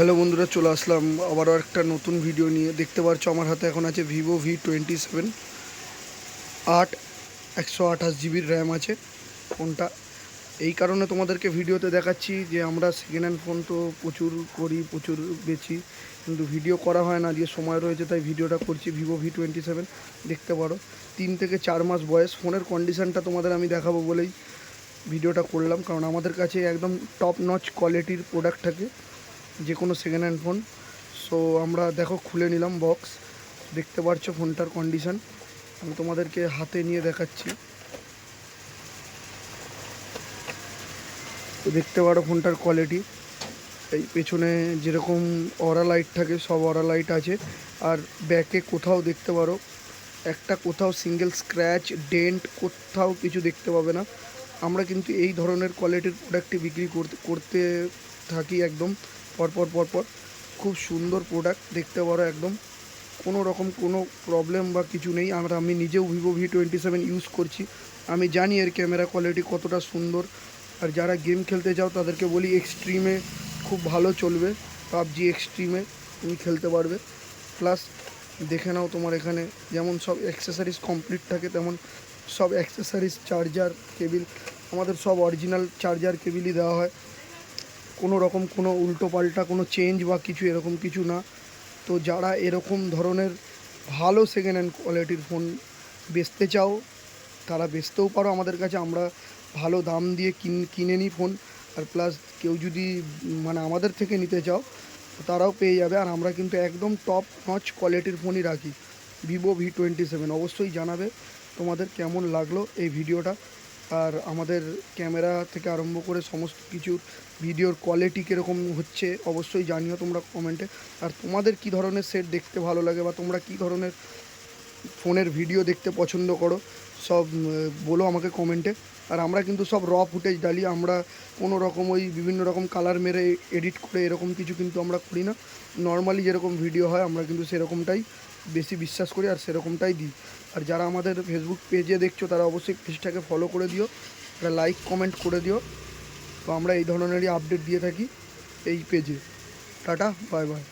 Hello বন্ধুরা, চলে আসলাম আবারও একটা নতুন ভিডিও নিয়ে। দেখতে পাচ্ছ আমার হাতে এখন আছে ভিভো ভি টোয়েন্টি সেভেন আট, একশো আঠাশ জিবির র্যাম আছে। ফোনটা, এই কারণে তোমাদেরকে ভিডিওতে দেখাচ্ছি যে আমরা সেকেন্ড হ্যান্ড ফোন তো প্রচুর করি, প্রচুর বেচি, কিন্তু ভিডিও করা হয় না, যে সময় রয়েছে তাই ভিডিওটা করছি ভিভো ভি টোয়েন্টি সেভেন দেখতে পারো, তিন থেকে চার মাস বয়স ফোনের কন্ডিশনটা তোমাদের আমি দেখাবো বলেই ভিডিওটা করলাম, কারণ আমাদের কাছে একদম টপ নচ কোয়ালিটির প্রোডাক্ট থাকে। যে কোনো সেকেন্ড হ্যান্ড ফোন সো আমরা দেখো, খুলে নিলাম বক্স দেখতে পাচ্ছ ফোনটার কন্ডিশন আমি তোমাদেরকে হাতে নিয়ে দেখাচ্ছি। তো দেখতে পারো ফোনটার কোয়ালিটি এই পেছনে যেরকম অরা লাইট থাকে, সব অরা লাইট আছে। আর ব্যাকে কোথাও দেখতে পারো, একটা কোথাও সিঙ্গেল স্ক্র্যাচ ডেন্ট কোথাও কিছু দেখতে পাবে না। আমরা কিন্তু এই ধরনের কোয়ালিটির প্রোডাক্টটি বিক্রি করতে করতে থাকি একদম। পরপর পরপর খুব সুন্দর প্রোডাক্ট দেখতে পারো একদম। কোনো রকম কোনো প্রবলেম বা কিছু নেই। আমরা আমি নিজেও Vivo V twenty seven use করছি। আমি জানি এর ক্যামেরা কোয়ালিটি কতটা সুন্দর। আর যারা গেম খেলতে চাও তাদেরকে বলি এক্সট্রিমে খুব ভালো চলবে। পাবজি এক্সট্রিমে তুমি খেলতে পারবে। প্লাস দেখে নাও তোমার এখানে যেমন সব অ্যাক্সেসারিজ কমপ্লিট থাকে, তেমন সব অ্যাক্সেসারিজ চার্জার কেবিল আমাদের সব অরিজিনাল চার্জার কেবিলই দেওয়া হয়। কোনো রকম কোনো উল্টো পাল্টা কোনো চেঞ্জ বা কিছু এরকম কিছু না। তো যারা এরকম ধরনের ভালো সেকেন্ড হ্যান্ড কোয়ালিটির ফোন বেচতে চাও, তারা বেচতেও পারো আমাদের কাছে। আমরা ভালো দাম দিয়ে কিন, কিনে নিই ফোন আর প্লাস কেউ যদি মানে আমাদের থেকে নিতে চাও, তারাও পেয়ে যাবে। আর আমরা কিন্তু একদম টপ নচ কোয়ালিটির ফোনই রাখি। ভিভো ভি টোয়েন্টি সেভেন অবশ্যই জানাবে তোমাদের কেমন লাগল এই ভিডিওটা আর আমাদের ক্যামেরা থেকে আরম্ভ করে সমস্ত কিছুর ভিডিওর কোয়ালিটি কীরকম হচ্ছে অবশ্যই জানিও তোমরা কমেন্টে আর তোমাদের কী ধরনের সেট দেখতে ভালো লাগে বা তোমরা কী ধরনের ফোনের ভিডিও দেখতে পছন্দ করো, সব বলো আমাকে কমেন্টে। আর আমরা কিন্তু সব র ফুটেজ ডালি, আমরা কোনো রকম ওই বিভিন্ন রকম কালার মেরে এডিট করে এরকম কিছু কিন্তু আমরা করি না। নর্মালি যেরকম ভিডিও হয়, আমরা কিন্তু সেরকমটাই বেশি বিশ্বাস করি আর সেরকমটাই দিই। আর যারা আমাদের ফেসবুক পেজে দেখছ, তারা অবশ্যই পেজটাকে ফলো করে দিও, একটা লাইক কমেন্ট করে দিও। তো আমরা এই ধরনেরই আপডেট দিয়ে থাকি এই পেজে টাটা বাই বাই